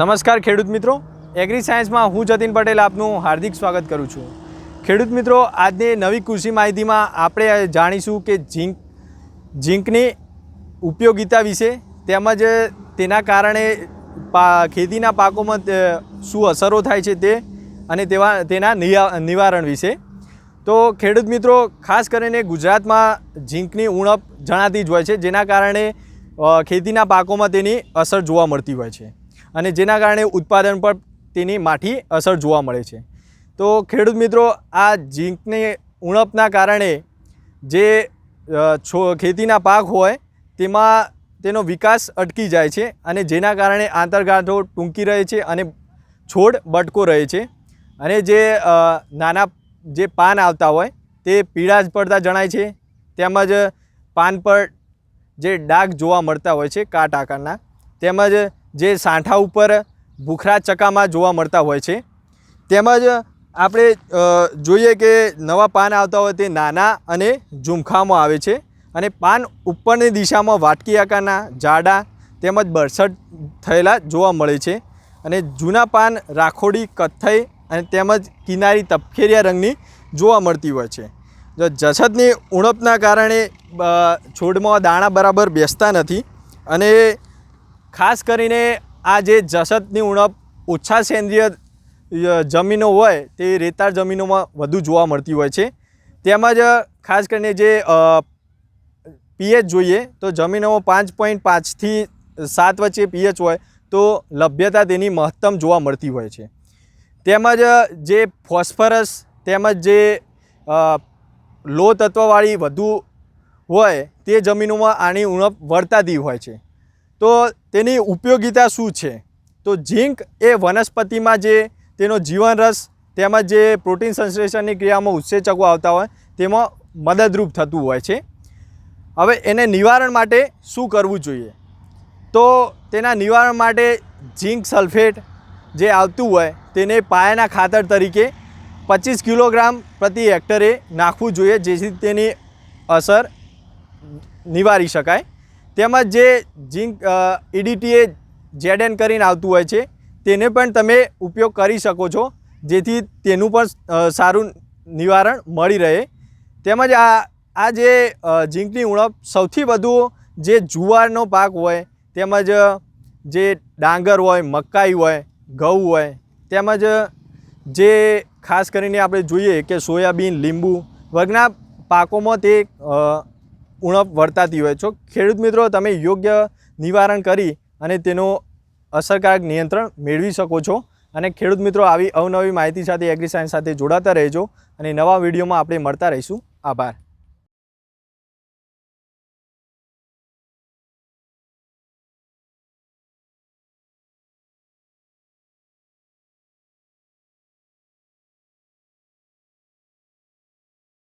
નમસ્કાર ખેડૂત મિત્રો. એગ્રી સાયન્સમાં હું જતીન પટેલ આપનું હાર્દિક સ્વાગત કરું છું. ખેડૂત મિત્રો, આજની નવી કૃષિ માહિતીમાં આપણે જાણીશું કે ઝીંક, ઝીંકની ઉપયોગિતા વિશે તેમજ તેના કારણે ખેતીના પાકોમાં શું અસરો થાય છે તે અને તેવા, તેના નિવારણ વિશે. તો ખેડૂત મિત્રો, ખાસ કરીને ગુજરાતમાં ઝીંકની ઉણપ જણાતી જ હોય છે, જેના કારણે ખેતીના પાકોમાં તેની અસર જોવા મળતી હોય છે. અને જેના કારણે ઉત્પાદન પર તેની માઠી અસર જોવા મળે છે. તો ખેડૂત મિત્રો, આ ઝીંકની ઉણપના કારણે જે છો, ખેતીના પાક હોય, તેમાં તેનો વિકાસ અટકી જાય છે અને જેના કારણે આંતરગાંઠો ટૂંકી રહે છે અને છોડ બટકો રહે છે. અને જે નાના, જે પાન આવતા હોય, તે પીળા જ પડતા જણાય છે. તેમજ પાન પર જે ડાઘ જોવા મળતા હોય છે, કાટ આકારના. તેમજ જે સાંઠા ઉપર ભૂખરા ચકામાં જોવા મળતા હોય છે. તેમજ આપણે જોઈએ કે નવા પાન આવતા હોય તે નાના અને ઝુમખામાં આવે છે અને પાન ઉપરની દિશામાં વાટકી આકારના જાડા તેમજ બરસટ થયેલા જોવા મળે છે અને જૂના પાન રાખોડી, કથ્થઈ અને તેમજ કિનારી તપખેરિયા રંગની જોવા મળતી હોય છે. જો જસદની ઉણપના કારણે છોડમાં દાણા બરાબર બેસતા નથી અને ખાસ કરીને આ જે જસતની ઉણપ ઓછા સેન્દ્રિય જમીનો હોય તે રેતાળ જમીનોમાં વધુ જોવા મળતી હોય છે. તેમજ ખાસ કરીને જે પીએચ જોઈએ તો જમીનોમાં પાંચ પોઈન્ટ પાંચથી સાત વચ્ચે પીએચ હોય તો લભ્યતા તેની મહત્તમ જોવા મળતી હોય છે. તેમજ જે ફોસ્ફરસ તેમજ જે લો તત્વવાળી વધુ હોય તે જમીનોમાં આની ઉણપ વર્તાતી હોય છે. તો તેની ઉપયોગિતા શું છે? તો ઝીંક એ વનસ્પતિમાં જે તેનો જીવનરસ તેમજ જે પ્રોટીન સંશ્લેષણની ક્રિયામાં ઉત્સેચકો આવતા હોય, તેમાં મદદરૂપ થતું હોય છે. હવે એને નિવારણ માટે શું કરવું જોઈએ? તો તેના નિવારણ માટે ઝીંક સલ્ફેટ જે આવતું હોય, તેને પાયાના ખાતર તરીકે પચીસ કિલોગ્રામ પ્રતિ હેક્ટરે નાખવું જોઈએ, જેથી તેની અસર નિવારી શકાય. તેમજ જે ઝીંક ઈડીટીએ જેડેન કરીને આવતું હોય છે, તેને પણ તમે ઉપયોગ કરી શકો છો, જેથી તેનું પણ સારું નિવારણ મળી રહે. તેમજ આ આ જે ઝીંકની ઉણપ સૌથી વધુ જે જુવારનો પાક હોય, તેમજ જે ડાંગર હોય, મકાઈ હોય, ઘઉં હોય, તેમજ જે ખાસ કરીને આપણે જોઈએ કે સોયાબીન, લીંબુ વર્ગના પાકોમાં તે ઉણપ વર્તાતી હોય છો. ખેડૂત મિત્રો, તમે યોગ્ય નિવારણ કરી અને તેનો અસરકારક નિયંત્રણ મેળવી શકો છો. અને ખેડૂત મિત્રો, આવી અવનવી માહિતી સાથે એગ્રી સાયન્સ સાથે જોડાતા રહેજો. અને નવા વિડીયોમાં આપણે મળતા રહીશું. આભાર.